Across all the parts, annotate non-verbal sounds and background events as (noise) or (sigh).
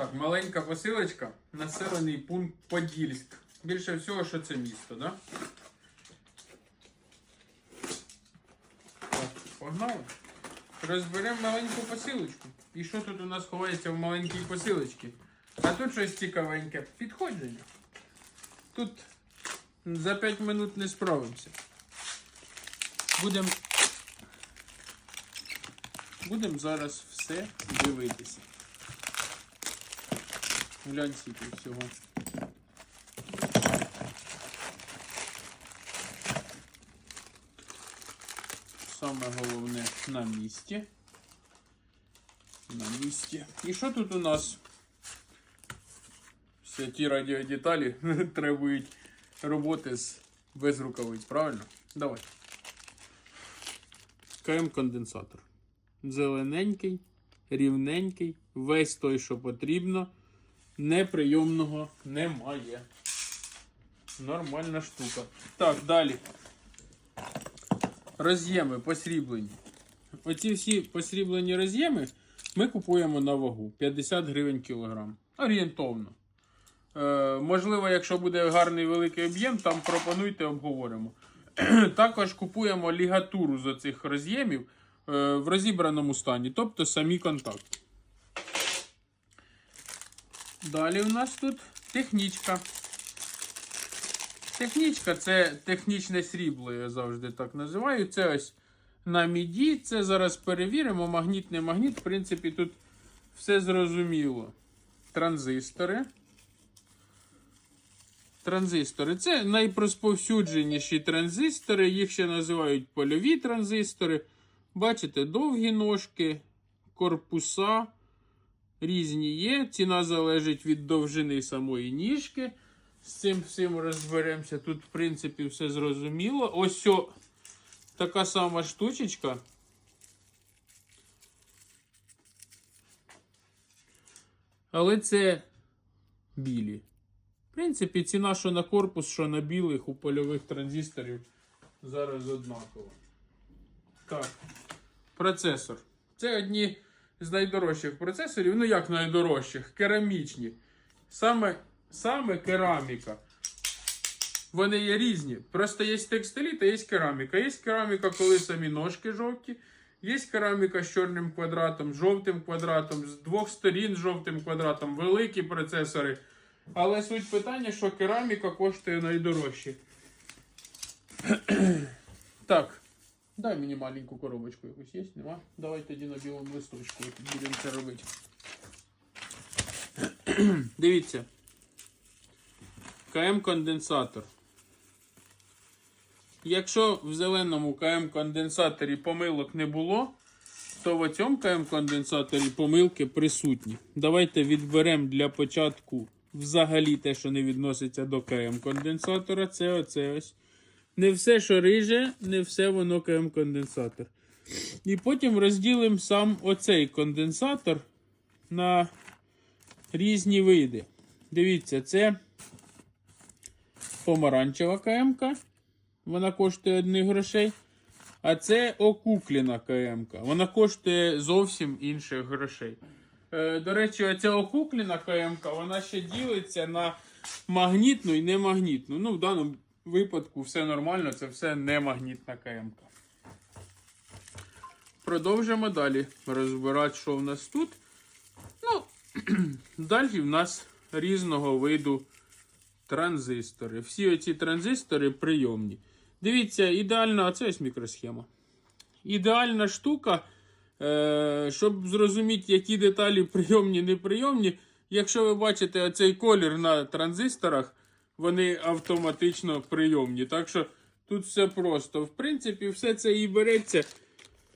Так, маленька посилочка, населений пункт Подільськ. Більше всього, що це місто, да? Так, погнали. Розберемо маленьку посилочку. І що тут у нас ховається в маленькій посилочці? А тут щось цікавеньке. Підходження. Тут за 5 минут не справимося. Будемо зараз все дивитися. Глянь скільки всього. Саме головне на місці. На місці. І що тут у нас? Всі ті радіодеталі (laughs) требують роботи з без рукавиць, правильно? Давай. КМ конденсатор. Зелененький, рівненький, весь той, що потрібно. Неприйомного немає. Нормальна штука. Так, далі. Роз'єми посріблені. Оці всі посріблені роз'єми ми купуємо на вагу 50 гривень кілограм. Орієнтовно. Е, можливо, якщо буде гарний великий об'єм, там пропонуйте, обговоримо. (clears throat) Також купуємо лігатуру з оцих роз'ємів е, в розібраному стані, тобто самі контакти. Далі у нас тут технічка. Технічка це технічне срібло, я завжди так називаю. Це ось на міді. Це зараз перевіримо. Магніт, не магніт. В принципі, тут все зрозуміло. Транзистори. Транзистори. Це найпросповсюдженіші транзистори. Їх ще називають польові транзистори. Бачите, довгі ножки, корпуса. Різні є. Ціна залежить від довжини самої ніжки. З цим всім розберемося. Тут, в принципі, все зрозуміло. Ось о, така сама штучечка. Але це білі. В принципі, ціна, що на корпус, що на білих у польових транзисторів зараз однакова. Так, процесор. Це одні з найдорожчих процесорів. Ну, як найдорожчих? Керамічні. Саме, саме кераміка. Вони є різні. Просто є текстилі та є кераміка. Є кераміка, коли самі ножки жовті. Є кераміка з чорним квадратом, жовтим квадратом, з двох сторін жовтим квадратом, великі процесори. Але суть питання, що кераміка коштує найдорожче. (clears throat) так. Дай мені маленьку коробочку якусь є, нема? Давай тоді на білому листочку будемо це робити. (clears throat) Дивіться. КМ-конденсатор. Якщо в зеленому КМ-конденсаторі помилок не було, то в цьому КМ-конденсаторі помилки присутні. Давайте відберемо для початку взагалі те, що не відноситься до КМ-конденсатора. Це оце ось. Не все, що риже, не все воно КМ-конденсатор. І потім розділимо сам оцей конденсатор на різні види. Дивіться, це помаранчева КМК. Вона коштує одних грошей. А це окукліна КМК. Вона коштує зовсім інших грошей. Е, до речі, оця окукліна КМК, вона ще ділиться на магнітну і немагнітну. Ну, в даному випадку все нормально, це все немагнітна КМК. Продовжимо далі розбирати, що в нас тут. Ну, (clears throat) далі в нас різного виду транзистори. Всі оці транзистори прийомні. Дивіться, ідеальна, а це ось мікросхема. Ідеальна штука, е, щоб зрозуміти, які деталі прийомні, неприйомні. Якщо ви бачите оцей колір на транзисторах, вони автоматично прийомні. Так що тут все просто. В принципі, все це і береться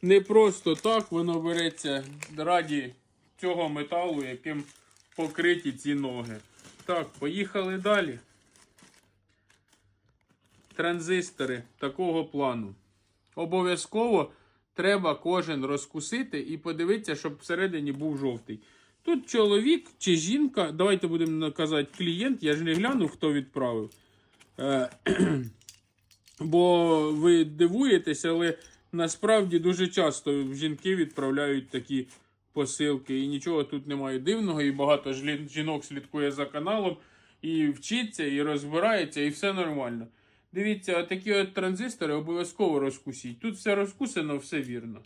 не просто так, воно береться раді цього металу, яким покриті ці ноги. Так, поїхали далі. Транзистори такого плану. Обов'язково треба кожен розкусити і подивитися, щоб всередині був жовтий. Тут чоловік чи жінка, давайте будемо казати клієнт, я ж не гляну, хто відправив. Е, (clears throat) бо ви дивуєтесь, але насправді дуже часто жінки відправляють такі посилки. І нічого тут немає дивного. І багато жінок слідкує за каналом, і вчиться, і розбирається, і все нормально. Дивіться, такі от транзистори обов'язково розкусіть. Тут все розкусено, все вірно.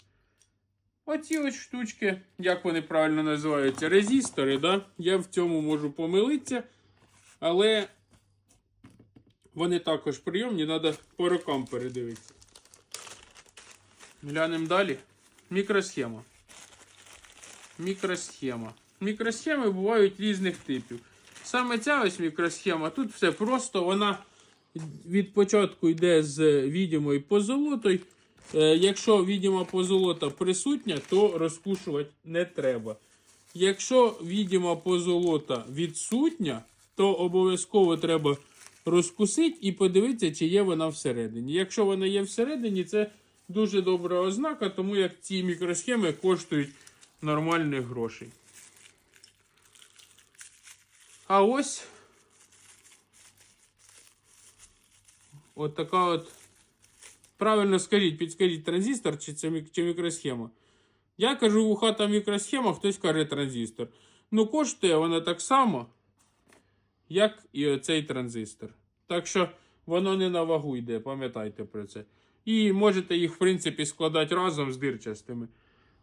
Оці ось штучки, як вони правильно називаються, резистори, да? я в цьому можу помилитися, але вони також прийомні, треба по рокам передивитися. Глянемо далі. Мікросхема. Мікросхема. Мікросхеми бувають різних типів. Саме ця ось мікросхема, тут все просто, вона від початку йде з відімою позолотою. Е, Якщо відіма позолота присутня, то розкушувати не треба. Якщо відіма позолота відсутня, то обов'язково треба розкусити і подивитися, чи є вона всередині. Якщо вона є всередині, це дуже добра ознака, тому як ці мікросхеми коштують нормальних грошей. А ось от така от. Правильно скажіть, підскажіть, транзистор чи це чи мікросхема. Я кажу, вухата мікросхема, хтось каже транзистор. Ну, коштує вона так само, як і оцей транзистор. Так що воно не на вагу йде, пам'ятайте про це. І можете їх, в принципі, складати разом з дирчастими.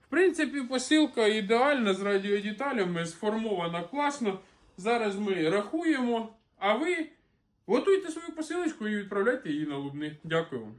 В принципі, посилка ідеальна з радіодеталями, сформована класно. Зараз ми рахуємо, а ви готуйте свою посилочку і відправляйте її на Лубни. Дякую вам.